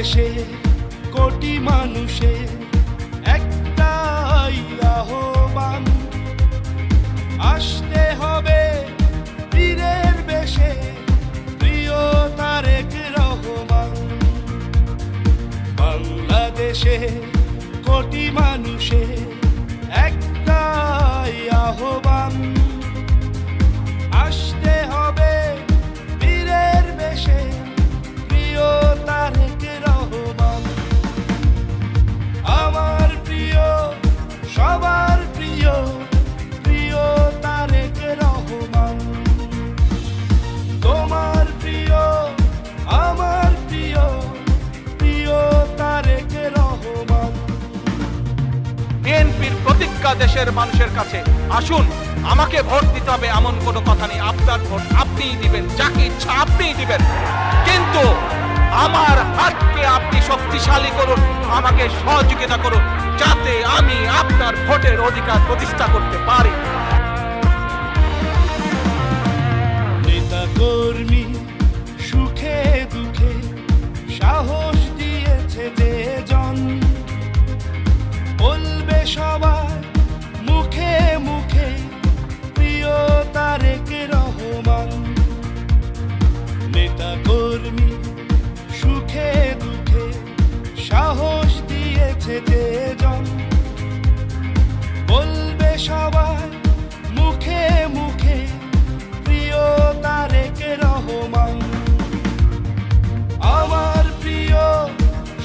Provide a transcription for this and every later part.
বাংলাদেশে কোটি মানুষের একটাই আহ্বান। আসতে হবে বীরের বেশে প্রিয় তারেক রহমান। বাংলাদেশে কোটি মানুষের প্রতিজ্ঞা দেশের মানুষের কাছে, আসুন, আমাকে ভোট দিতে হবে এমন কোনো কথা নেই। আপনার ভোট আপনিই দিবেন, যাকে ইচ্ছা আপনিই দিবেন। কিন্তু আমার হাতকে আপনি শক্তিশালী করুন, আমাকে সহযোগিতা করুন, যাতে আমি আপনার ভোটের অধিকার প্রতিষ্ঠা করতে পারি।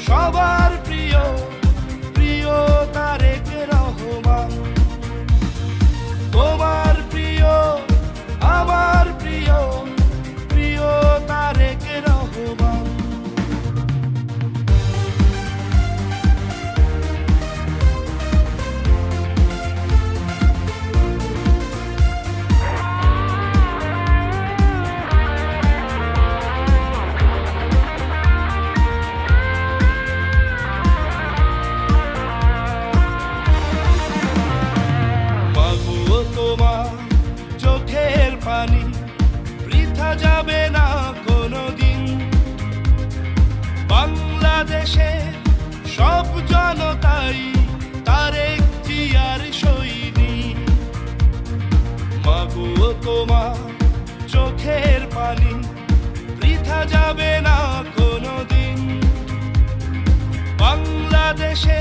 Chova! যাবে না কোনোদিন। বাংলাদেশে সব জনতাই তারেক জিয়ার সৈনিক মাগো তোমার চোখের পানি, বৃথা যাবে না কোনোদিন। বাংলাদেশে